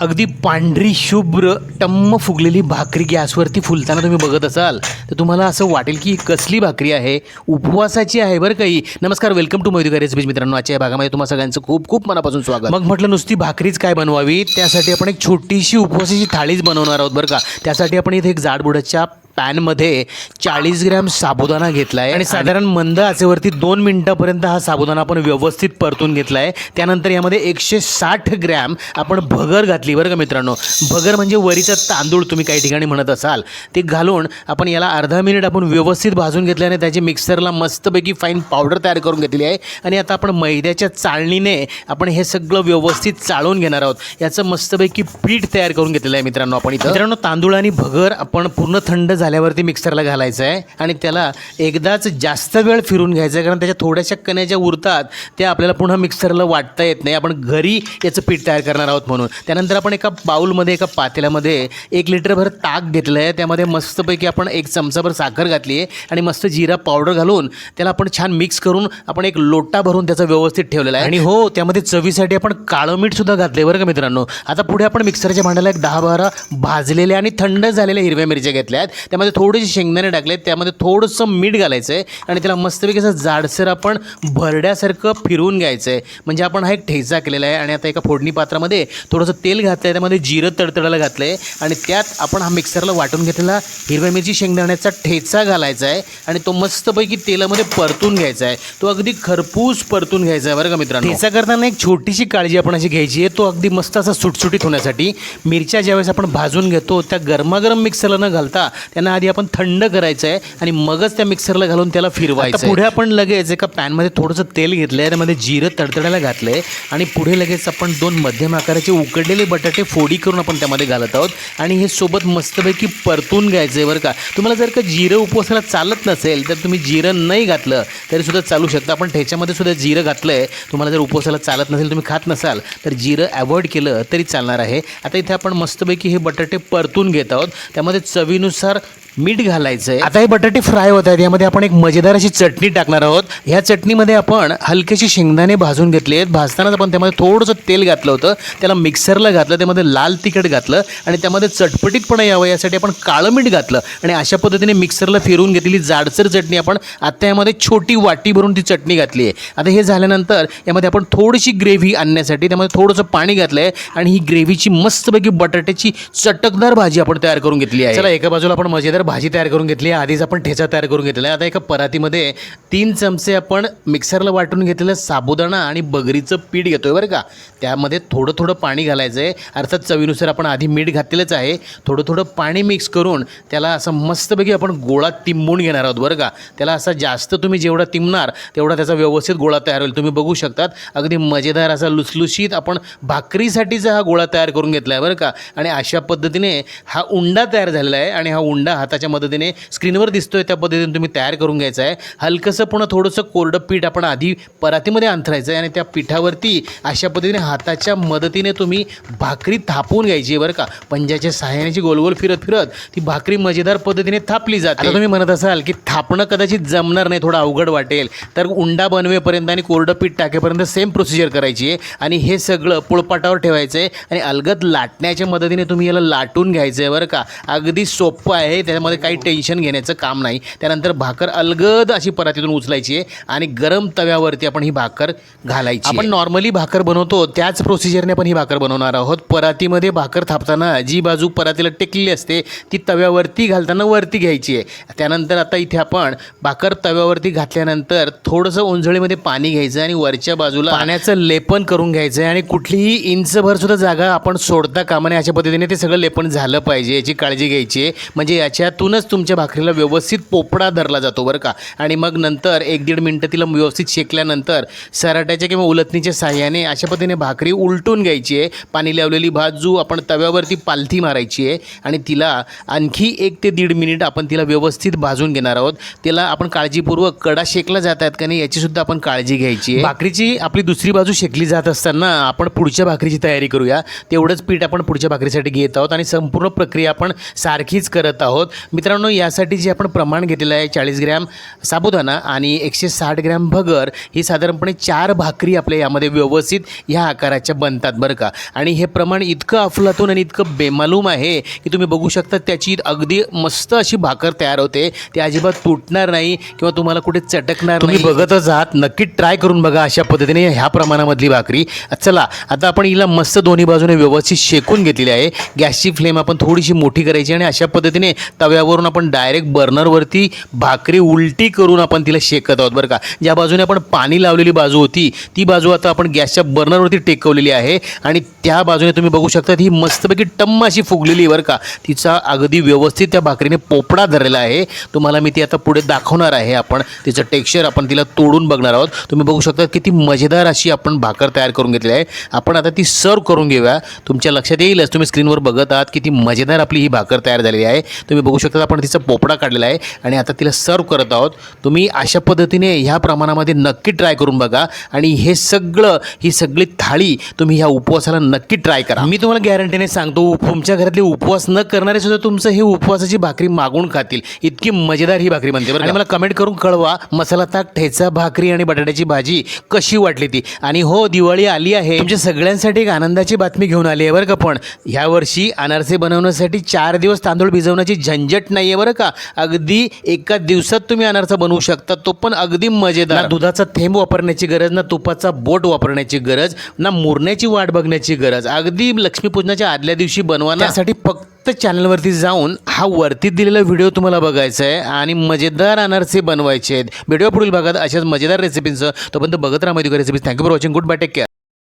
अगदी पांढरी शुभ्र टम्म फुगलेली भाकरी गॅसवरती फुलताना तुम्ही बघत असाल तर तुम्हाला असं वाटेल की कसली भाकरी आहे उपवासाची आहे बरं काही नमस्कार वेलकम टू मोदी रेसिपीज मित्रांनो. आजच्या या भागामध्ये तुम्हाला सगळ्यांचं खूप खूप मनापासून स्वागत. मग म्हटलं नुसती भाकरीच काय बनवावी? त्यासाठी आपण एक छोटीशी उपवासाची थाळीच बनवणार आहोत बरं का? त्यासाठी आपण इथे एक जाडबुडाच्या पॅनमध्ये चाळीस ग्रॅम साबुदाणा घेतला आहे आणि साधारण मंद आचेवरती दोन मिनिटापर्यंत हा साबुदाणा आपण व्यवस्थित परतून घेतला आहे त्यानंतर यामध्ये एकशे साठ ग्रॅम आपण भगर घातली बरं का मित्रांनो. भगर म्हणजे वरीचा तांदूळ तुम्ही काही ठिकाणी म्हणत असाल. ते घालून आपण याला अर्धा मिनिट आपण व्यवस्थित भाजून घेतल्याने त्याची मिक्सरला मस्तपैकी फाईन पावडर तयार करून घेतली आहे. आणि आता आपण मैद्याच्या चाळणीने आपण हे सगळं व्यवस्थित चाळून घेणार आहोत. याचं मस्तपैकी पीठ तयार करून घेतलेलं आहे मित्रांनो आपण इथं. मित्रांनो तांदूळ आणि भगर आपण पूर्ण थंड झाल्यावरती मिक्सरला घालायचं आहे आणि त्याला एकदाच जास्त वेळ फिरून घ्यायचं आहे कारण त्याच्या थोड्याशा कण्या ज्या उरतात त्या आपल्याला पुन्हा मिक्सरला वाटता येत नाही. आपण घरी याचं पीठ तयार करणार आहोत म्हणून. त्यानंतर आपण एका बाऊलमध्ये एका पातेल्यामध्ये एक लिटरभर ताक घेतलं आहे त्यामध्ये मस्तपैकी आपण एक चमचाभर साखर घातली आहे आणि मस्त जिरा पावडर घालून त्याला आपण छान मिक्स करून आपण एक लोटा भरून त्याचा व्यवस्थित ठेवलेला आहे. आणि हो त्यामध्ये चवीसाठी आपण काळं मीठसुद्धा घातले बरं का मित्रांनो. आता पुढे आपण मिक्सरच्या भांड्याला एक दहा बारा भाजलेल्या आणि थंड झालेल्या हिरव्या मिरच्या घेतल्या आहेत. त्यामध्ये थोडेसे शेंगदाणे टाकले त्यामध्ये थोडंसं मीठ घालायचं आहे आणि त्याला मस्तपैकी असं जाडसर आपण भरड्यासारखं फिरवून घ्यायचं आहे म्हणजे आपण हा एक ठेचा केलेला आहे आणि आता एका फोडणी पात्रामध्ये थोडंसं तेल घातलं आहे त्यामध्ये जिरं तडतडायला घातलं आहे आणि त्यात आपण हा मिक्सरला वाटून घेतलेला हिरव्या मिरची शेंगदाण्याचा ठेचा घालायचा आहे आणि तो मस्तपैकी तेलामध्ये परतून घ्यायचा आहे तो अगदी खरपूस परतून घ्यायचा आहे बरं का मित्रांनो. ठेचा करताना एक छोटीशी काळजी आपण अशी घ्यायची आहे तो अगदी मस्त असा सुटसुटीत होण्यासाठी. मिरच्या ज्यावेळेस आपण भाजून घेतो त्या गरमागरम मिक्सरला न घालता त्या त्यांना आधी आपण थंड करायचं आहे आणि मगच त्या मिक्सरला घालून त्याला फिरवायचं आहे. पुढे आपण लगेच एका पॅनमध्ये थोडंसं तेल घेतलं आहे त्यामध्ये जिरं तडतडायला घातलं आहे आणि पुढे लगेच आपण दोन मध्यम आकाराचे उकडलेले बटाटे फोडी करून आपण त्यामध्ये घालत आहोत. आणि हे सोबत मस्तपैकी परतून घ्यायचं आहे बरं का. तुम्हाला जर का जिरं उपवासाला चालत नसेल तर तुम्ही जिरं नाही घातलं तरी सुद्धा चालू शकतं. आपण ठेच्यामध्ये सुद्धा जिरं घातलं आहे तुम्हाला जर उपवासाला चालत नसेल तुम्ही खात नसाल तर जिरं अवॉइड केलं तरी चालणार आहे. आता इथे आपण मस्तपैकी हे बटाटे परतून घेत आहोत. त्यामध्ये चवीनुसार मीठ घालायचं आहे आता हे बटाटे फ्राय होत आहेत. यामध्ये आपण एक मजेदार अशी चटणी टाकणार आहोत. ह्या चटणीमध्ये आपण हलकेशी शेंगदाणे भाजून घेतले आहेत. भाजतानाच आपण त्यामध्ये थोडंसं तेल घातलं होतं. त्याला मिक्सरला घातलं त्यामध्ये लाल तिखट घातलं आणि त्यामध्ये चटपटीतपणा यावं यासाठी आपण काळं मीठ घातलं आणि अशा पद्धतीने मिक्सरला फिरवून घेतलेली जाडसर चटणी आपण आता यामध्ये छोटी वाटी भरून ती चटणी घातली आहे. आता हे झाल्यानंतर यामध्ये आपण थोडीशी ग्रेव्ही आणण्यासाठी त्यामध्ये थोडंसं पाणी घातलं आहे आणि ही ग्रेव्हीची मस्तपैकी बटाट्याची चटकदार भाजी आपण तयार करून घेतली आहे. चला एका बाजूला आपण मजेदार भाजी तयार करून घेतली आधीच आपण ठेचा तयार करून घेतलेला आहे. आता एका परातीमध्ये तीन चमचे आपण मिक्सरला वाटून घेतलेलं साबुदाणा आणि बगरीचं पीठ घेतोय बरं का. त्यामध्ये थोडं थोडं पाणी घालायचं आहे अर्थात चवीनुसार आपण आधी मीठ घातलेलंच आहे. थोडं थोडं पाणी मिक्स करून त्याला असं मस्तपैकी आपण गोळा तिंबून घेणार आहोत बरं का. त्याला असा जास्त तुम्ही जेवढा तिंबणार तेवढा त्याचा व्यवस्थित गोळा तयार होईल. तुम्ही बघू शकतात अगदी मजेदार असा लुसलुशीत आपण भाकरीसाठीचा हा गोळा तयार करून घेतला आहे बरं का. आणि अशा पद्धतीने हा उंडा तयार झालेला आहे आणि हा उंडा हाताच्या मदतीने स्क्रीनवर दिसतोय त्या पद्धतीने तुम्ही तयार करून घ्यायचं आहे. हलकंसं पुन्हा थोडंसं कोरडं पीठ आपण आधी परातीमध्ये अंथरायचं आहे आणि त्या पिठावरती अशा पद्धतीने हाताच्या मदतीने तुम्ही भाकरी थापून घ्यायची आहे बरं का. पंजाच्या सहाय्याने गोलगोल फिरत फिरत ती भाकरी मजेदार पद्धतीने थापली जाते. तुम्ही म्हणत असाल की थापणं कदाचित जमणार नाही थोडं अवघड वाटेल. तर उंडा बनवेपर्यंत आणि कोरडं पीठ टाकेपर्यंत सेम प्रोसिजर करायची आहे. आणि हे सगळं पोळपाटावर ठेवायचं आहे आणि अलगद लाटण्याच्या मदतीने तुम्ही याला लाटून घ्यायचं आहे बरं का. अगदी सोपं आहे त्याच्यामध्ये काही टेन्शन घेण्याचं काम नाही. त्यानंतर भाकर अलगद अशी परातीतून उचलायची आहे आणि गरम तव्यावरती आपण ही भाकर घालायची आपण नॉर्मली भाकर बनवतो त्याच प्रोसिजरने आपण ही भाकर बनवणार आहोत. परातीमध्ये भाकर थापताना जी बाजू परातीला टेकलेली असते ती तव्यावरती घालताना वरती घ्यायची आहे. त्यानंतर आता इथे आपण भाकर तव्यावरती घातल्यानंतर थोडंसं उंजळीमध्ये पाणी घ्यायचं आणि वरच्या बाजूला पाण्याचं लेपन करून घ्यायचं आहे आणि कुठलीही इंचभर सुद्धा जागा आपण सोडता कामा नये अशा पद्धतीने ते सगळं लेपन झालं पाहिजे याची काळजी घ्यायची आहे. म्हणजे त्याच्यातूनच तुमच्या भाकरीला व्यवस्थित पोपडा धरला जातो बरं का. आणि मग नंतर एक दीड मिनटं तिला व्यवस्थित शेकल्यानंतर सराट्याच्या किंवा उलथणीच्या साह्याने अशा पद्धतीने भाकरी उलटून घ्यायची आहे. पाणी लावलेली भाजू आपण तव्यावरती पालथी मारायची आहे आणि तिला आणखी एक ते दीड मिनिट आपण तिला व्यवस्थित भाजून घेणार आहोत. तिला आपण काळजीपूर्वक कडा शेकला जात आहेत का नाही याचीसुद्धा आपण काळजी घ्यायची आहे. भाकरीची आपली दुसरी बाजू शेकली जात असताना आपण पुढच्या भाकरीची तयारी करूया. तेवढंच पीठ आपण पुढच्या भाकरीसाठी घेत आहोत आणि संपूर्ण प्रक्रिया आपण सारखीच करत आहोत. आहोत. मित्रांनो यासाठी जे आपण प्रमाण घेतलेलं आहे चाळीस ग्रॅम साबुदाणा आणि एकशे साठ ग्रॅम भगर ही साधारणपणे चार भाकरी आपल्या यामध्ये व्यवस्थित ह्या आकाराच्या बनतात बरं का. आणि हे प्रमाण इतकं अफलातून आणि इतकं बेमालूम आहे की तुम्ही बघू शकता त्याची अगदी मस्त अशी भाकर तयार होते. ती अजिबात तुटणार नाही किंवा तुम्हाला कुठे चटकणार तुम्ही बघतच आहात नक्की ट्राय करून बघा अशा पद्धतीने ह्या प्रमाणामधली भाकरी. चला आता आपण हिला मस्त दोन्ही बाजूने व्यवस्थित शेकून घेतलेली आहे. गॅसची फ्लेम आपण थोडीशी मोठी करायची आणि अशा पद्धतीने तव्यावरून आपण डायरेक्ट बर्नरवरती भाकरी उलटी करून आपण तिला शेकत आहोत बरं का. ज्या बाजूने आपण पाणी लावलेली बाजू होती ती बाजू आता आपण गॅसच्या बर्नरवरती टेकवलेली आहे आणि त्या बाजूने तुम्ही बघू शकता ही मस्तपैकी टम्म अशी फुगलेली आहे बरं का. तिचा अगदी व्यवस्थित त्या भाकरीने पोपडा धरलेला आहे. तुम्हाला मी ती आता पुढे दाखवणार आहे आपण. तिचं टेक्स्चर आपण तिला तोडून बघणार आहोत. तुम्ही बघू शकता किती मजेदार अशी आपण भाकर तयार करून घेतली आहे. आपण आता ती सर्व करून घेऊया. तुमच्या लक्षात येईलच तुम्ही स्क्रीनवर बघत आहात किती मजेदार आपली ही भाकर तयार झालेली आहे. तुम्ही बघू शकता आपण तिचा पोपडा काढलेला आहे आणि आता तिला सर्व करत आहोत. तुम्ही अशा पद्धतीने ह्या प्रमाणामध्ये नक्की ट्राय करून बघा आणि हे सगळं ही सगळी थाळी तुम्ही ह्या उपवासाला नक्की ट्राय करा. मी तुम्हाला गॅरंटीने सांगतो तुमच्या घरातले उपवास न करणारे सुद्धा तुमचं हे उपवासाची भाकरी मागून खातील. इतकी मजेदार ही भाकरी बनते बरं आणि मला कमेंट करून कळवा मसाला ताक ठेचा भाकरी आणि बटाट्याची भाजी कशी वाटली ती. आणि हो दिवाळी आली आहे. तुमच्या सगळ्यांसाठी एक आनंदाची बातमी घेऊन आली आहे बरं का पण. ह्या वर्षी अनारसे बनवण्यासाठी चार दिवस तांदूळ भिजवण्याची झंझट नाही आहे बरं का. अगदी एका दिवसात तुम्ही अनारसा बनवू शकता तो पण अगदी मजेदार. ना दुधाचा थेंब वापरण्याची गरज ना तुपाचा बोट वापरण्याची गरज ना मुरण्याची वाट बघण्याची गरज. अगदी लक्ष्मीपूजनाच्या आदल्या दिवशी बनवा ना. त्यासाठी फक्त चॅनलवरती जाऊन हा वरती दिलेला व्हिडिओ तुम्हाला बघायचा आहे आणि मजेदार अनारसे बनवायचे आहेत. व्हिडिओ पुढील भागात अशाच मजेदार रेसिपींचं तोपर्यंत बघत राहा माहिती recipes thank you for watching good bye take care